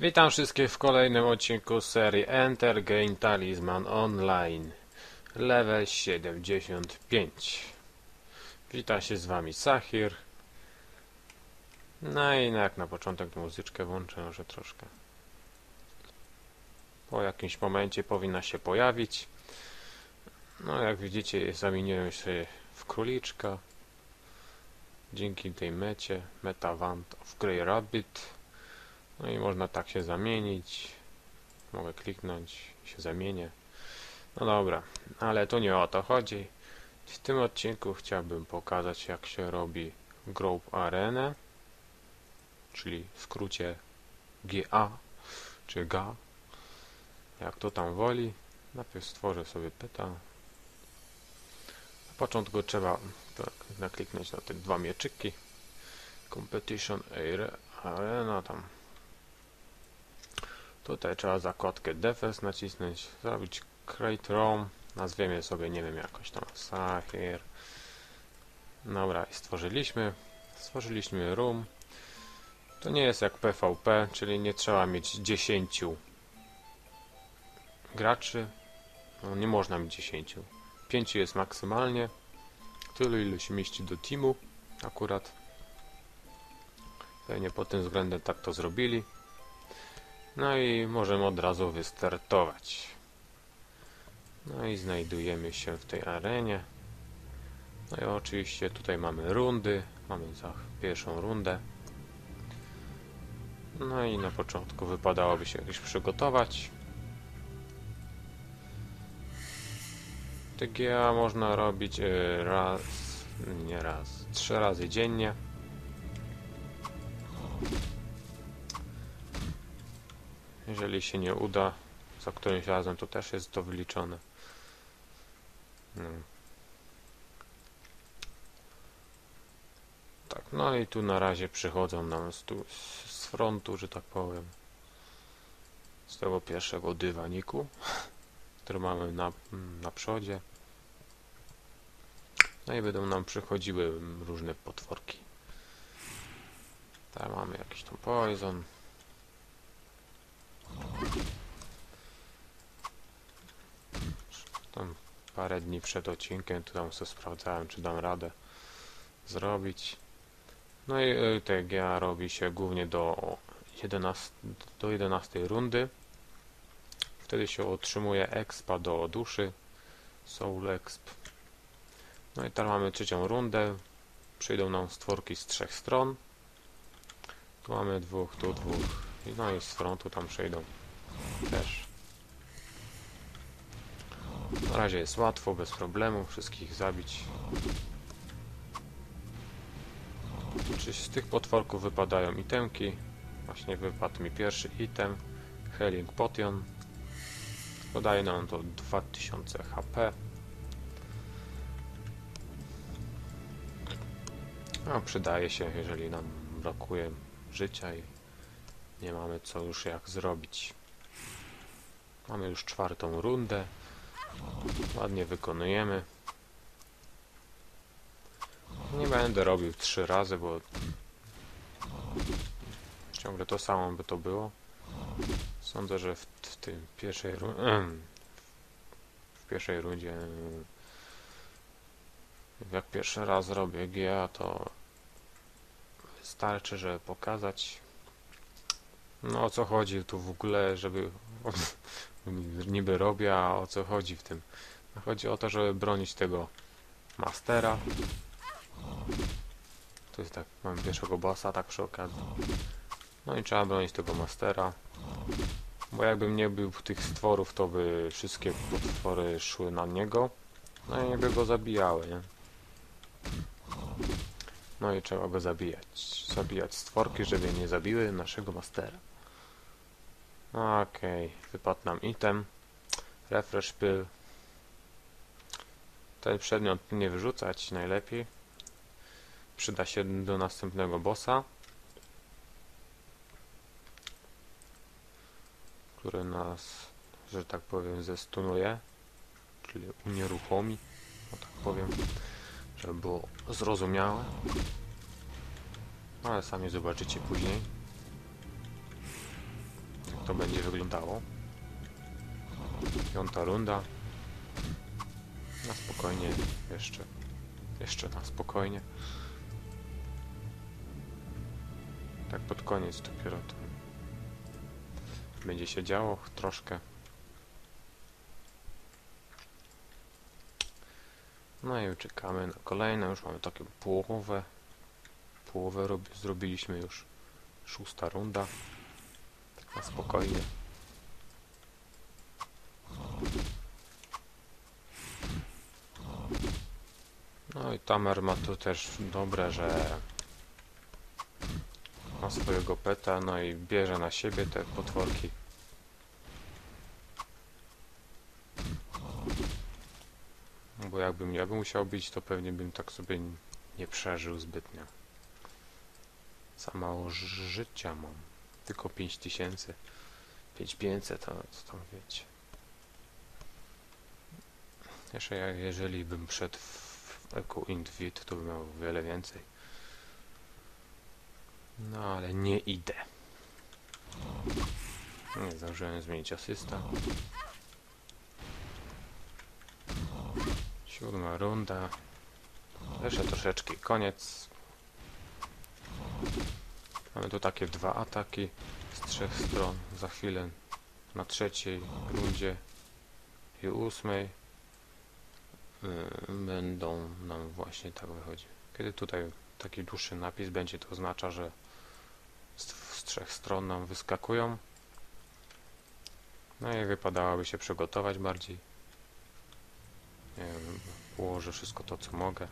Witam wszystkich w kolejnym odcinku serii Enter Game Talisman Online Level 75 Witam się z wami Sahir. No i jak na początek muzyczkę włączę może troszkę Po jakimś momencie powinna się pojawić. No jak widzicie zamieniłem się w króliczka. Dzięki tej mecie Meta Wand of Grey Rabbit no i można tak się zamienić. Mogę kliknąć się zamienię. No dobra, ale to nie o to chodzi. W tym odcinku chciałbym pokazać jak się robi Group Arenę, czyli w skrócie GA czy GA, jak to tam woli. Najpierw stworzę sobie pyta. Na początku trzeba tak, nakliknąć na te dwa mieczyki. Competition Arena tam Tutaj trzeba zakładkę Defense nacisnąć, zrobić Create Room, nazwiemy sobie, nie wiem, jakoś tam Sahir. Dobra, i stworzyliśmy. Stworzyliśmy room. To nie jest jak PvP, czyli nie trzeba mieć 10 graczy. No, nie można mieć 10. 5 jest maksymalnie. Tylu ilu się mieści do teamu akurat. Pewnie pod tym względem tak to zrobili. No i możemy od razu wystartować. No i znajdujemy się w tej arenie. No i oczywiście tutaj mamy rundy. Mamy za pierwszą rundę. No i na początku wypadałoby się jakieś przygotować. TGA można robić e, raz, nie raz, trzy razy dziennie. Jeżeli się nie uda, za którymś razem to też jest to wyliczone. No. Tak, no i tu na razie przychodzą nam z, tu, z frontu, że tak powiem. Z tego pierwszego dywaniku, który mamy na, na przodzie. No i będą nam przychodziły różne potworki. Tam mamy jakiś tam poison. Tam parę dni przed odcinkiem to tam sobie sprawdzałem, czy dam radę zrobić. No i y, TGA robi się głównie do 11, do 11 rundy. Wtedy się otrzymuje expa do duszy. Soul exp. No i teraz mamy trzecią rundę. Przyjdą nam stworki z trzech stron. Tu mamy dwóch, tu dwóch. No i z frontu tam przejdą też. Na razie jest łatwo, bez problemu, wszystkich zabić. Czy z tych potworków wypadają itemki? Właśnie wypadł mi pierwszy item. Healing Potion. Podaje nam to 2000 HP. No, przydaje się, jeżeli nam brakuje życia i nie mamy co już jak zrobić. Mamy już czwartą rundę. Ładnie wykonujemy. Nie będę robił trzy razy, bo ciągle to samo by to było. Sądzę, że w, tym pierwszej w pierwszej rundzie jak pierwszy raz robię GA to wystarczy, żeby pokazać no o co chodzi tu w ogóle, żeby niby robię, a o co chodzi w tym? No, chodzi o to, żeby bronić tego mastera. To jest tak, mam pierwszego bossa, tak przy okazji. No i trzeba bronić tego mastera. Bo jakbym nie był tych stworów, to by wszystkie potwory szły na niego. No i by go zabijały, nie? No i trzeba go zabijać. Zabijać stworki, żeby nie zabiły naszego mastera. Okej, okay. wypadł nam item. Refresh pill. Ten przedmiot nie wyrzucać najlepiej. Przyda się do następnego bossa. Który nas, że tak powiem, zestunuje. Czyli unieruchomi. No tak powiem. Żeby było zrozumiałe. Ale sami zobaczycie później. To będzie wyglądało. Piąta runda. Na spokojnie jeszcze. Jeszcze na spokojnie. Tak pod koniec dopiero to będzie się działo troszkę. No i czekamy na kolejne. Już mamy takie połowę. Połowę rob- zrobiliśmy już. Szósta runda. Na spokojnie. No i Tamer ma tu też dobre, że ma swojego peta, no i bierze na siebie te potworki. Bo jakbym ja bym musiał bić, to pewnie bym tak sobie nie przeżył zbytnio. Za mało życia mam. Tylko 5000. 5500 to, to tam wiecie. Jeszcze ja, jeżeli bym wszedł w Eco Invit, to bym miał wiele więcej. No ale nie idę. Nie zdążyłem zmienić asysta. Siódma runda. Jeszcze troszeczkę koniec. Mamy tu takie dwa ataki z trzech stron. Za chwilę na trzeciej rundzie i ósmej yy, będą nam właśnie tak wychodzi. Kiedy tutaj taki dłuższy napis będzie, to oznacza, że z, z trzech stron nam wyskakują. No i wypadałoby się przygotować bardziej. Wiem, wszystko to, co mogę.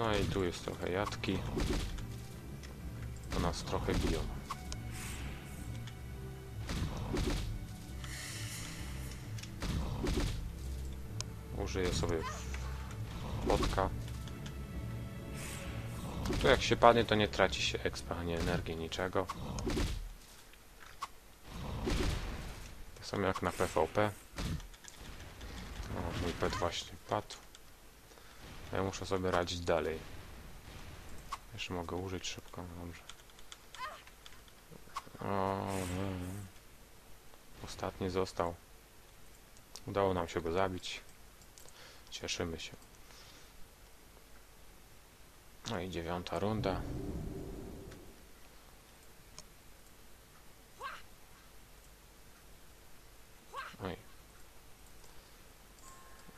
No i tu jest trochę jatki. To nas trochę biją. Użyję sobie płotka. Tu jak się padnie, to nie traci się expa, ani energii, niczego. Tak samo jak na PvP. O, mój pet właśnie padł. Ja muszę sobie radzić dalej. Jeszcze mogę użyć szybko, dobrze. O. Ostatni został. Udało nam się go zabić. Cieszymy się. No i dziewiąta runda. Oj.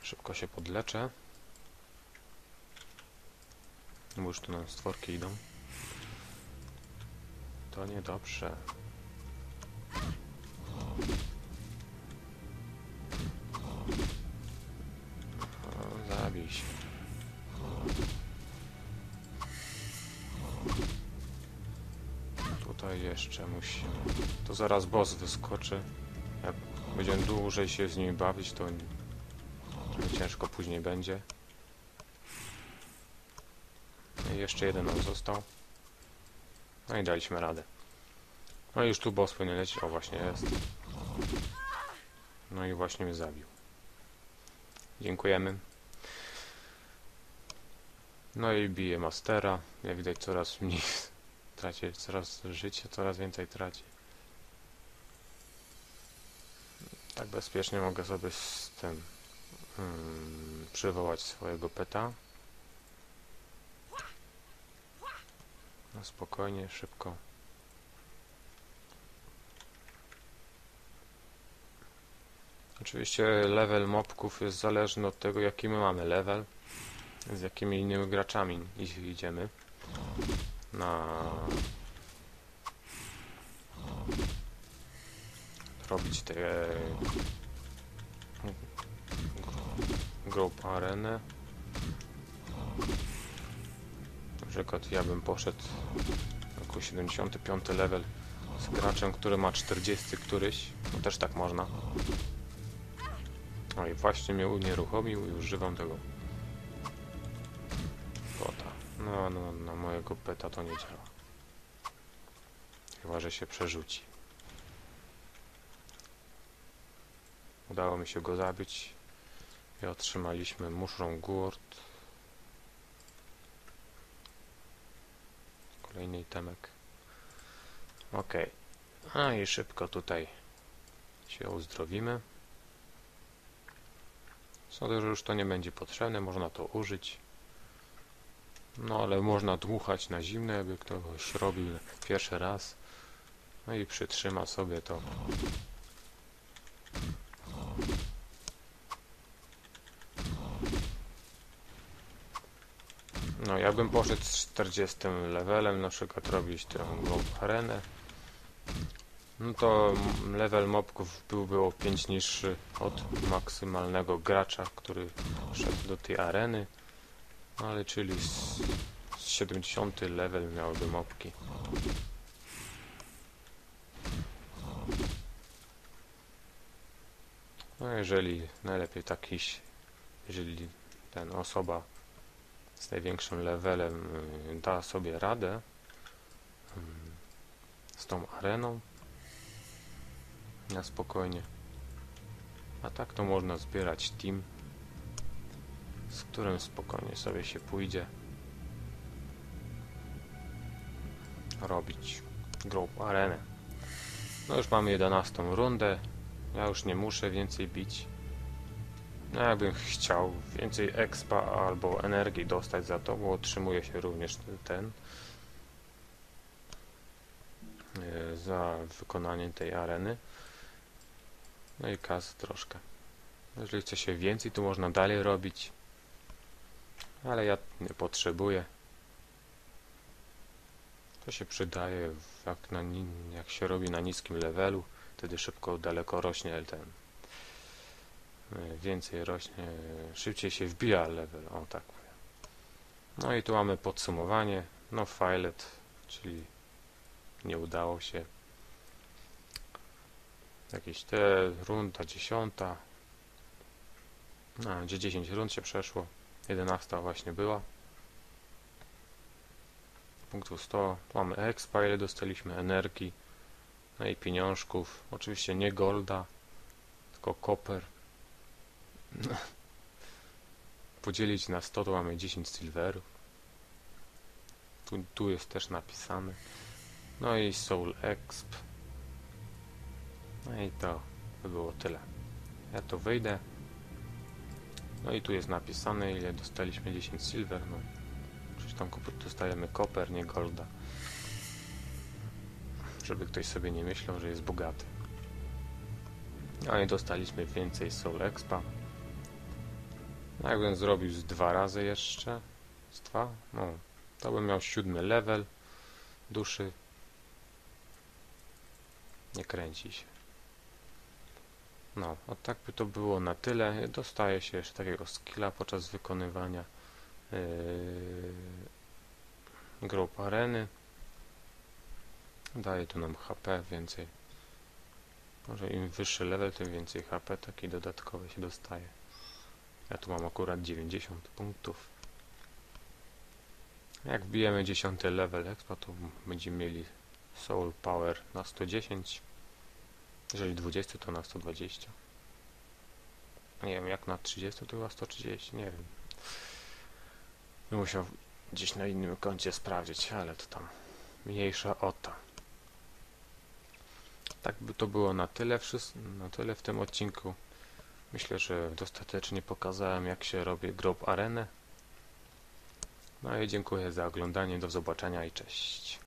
Szybko się podleczę. Bo już tu nam stworki idą. To niedobrze. O, zabij się. Tutaj jeszcze musimy. To zaraz boss wyskoczy. Jak będziemy dłużej się z nimi bawić, to ciężko później będzie. Jeszcze jeden nam został. No i daliśmy radę. No i już tu boss powinien lecieć. O, właśnie jest. No i właśnie mnie zabił. Dziękujemy. No i bije Mastera. Jak widać coraz mniej traci, coraz życie, coraz więcej traci. Tak bezpiecznie mogę sobie z tym mm, przywołać swojego peta. No spokojnie, szybko. Oczywiście level mobków jest zależny od tego jaki my mamy level, z jakimi innymi graczami idziemy na robić te group arenę. Przykład ja bym poszedł jako 75 level z graczem, który ma 40 któryś, no też tak można. No i właśnie mnie unieruchomił i używam tego bota. No, no, na mojego peta to nie działa. Chyba, że się przerzuci. Udało mi się go zabić i otrzymaliśmy muszrą gurt. Kolejny itemek. Ok. A i szybko tutaj się uzdrowimy. Sądzę, że już to nie będzie potrzebne, można to użyć. No ale można dmuchać na zimne, jakby ktoś robił pierwszy raz. No i przytrzyma sobie to. No ja bym poszedł z 40 levelem, na przykład robić tę mob arenę. No to level mobków byłby o 5 niższy od maksymalnego gracza, który szedł do tej areny. No ale czyli z, z 70 level miałyby mobki. No jeżeli najlepiej takiś, jeżeli ten osoba z największym levelem y, da sobie radę mm, z tą areną na spokojnie. A tak to można zbierać team, z którym spokojnie sobie się pójdzie robić group arenę. No już mamy 11 rundę. Ja już nie muszę więcej bić. No jakbym chciał więcej expa albo energii dostać za to, bo otrzymuje się również ten e, za wykonanie tej areny. No i kas troszkę. Jeżeli chce się więcej, to można dalej robić. Ale ja nie potrzebuję. To się przydaje jak, na, jak się robi na niskim levelu. Wtedy szybko, daleko rośnie ten. E, Więcej rośnie, e, szybciej się wbija level, o tak powiem. No i tu mamy podsumowanie. No filet, czyli nie udało się. Jakieś te runda dziesiąta. No, gdzie 10 rund się przeszło. 11 właśnie była. Punktu 100. Tu mamy expa, ile dostaliśmy energii. No i pieniążków. Oczywiście nie golda, tylko koper. Podzielić na 100 to mamy 10 silverów. Tu, tu jest też napisane. No i soul exp. No i to by było tyle. Ja to wyjdę. No i tu jest napisane ile dostaliśmy 10 silver. No. Przecież tam dostajemy koper, nie golda. Żeby ktoś sobie nie myślał, że jest bogaty. No i dostaliśmy więcej soul expa. No jakbym zrobił z dwa razy jeszcze. Z dwa? No. To bym miał siódmy level duszy. Nie kręci się. No, a tak by to było na tyle. Dostaje się jeszcze takiego skilla podczas wykonywania yy, grup areny. Daje to nam HP więcej. Może im wyższy level, tym więcej HP taki dodatkowy się dostaje. Ja tu mam akurat 90 punktów. Jak wbijemy 10 level expa, to będziemy mieli Soul Power na 110. Jeżeli 20, to na 120. Nie wiem, jak na 30, to chyba 130, nie wiem. Musiał gdzieś na innym koncie sprawdzić, ale to tam mniejsza o to. Tak by to było na tyle, na tyle w tym odcinku. Myślę, że dostatecznie pokazałem, jak się robi Grop Arenę. No i dziękuję za oglądanie, do zobaczenia i cześć.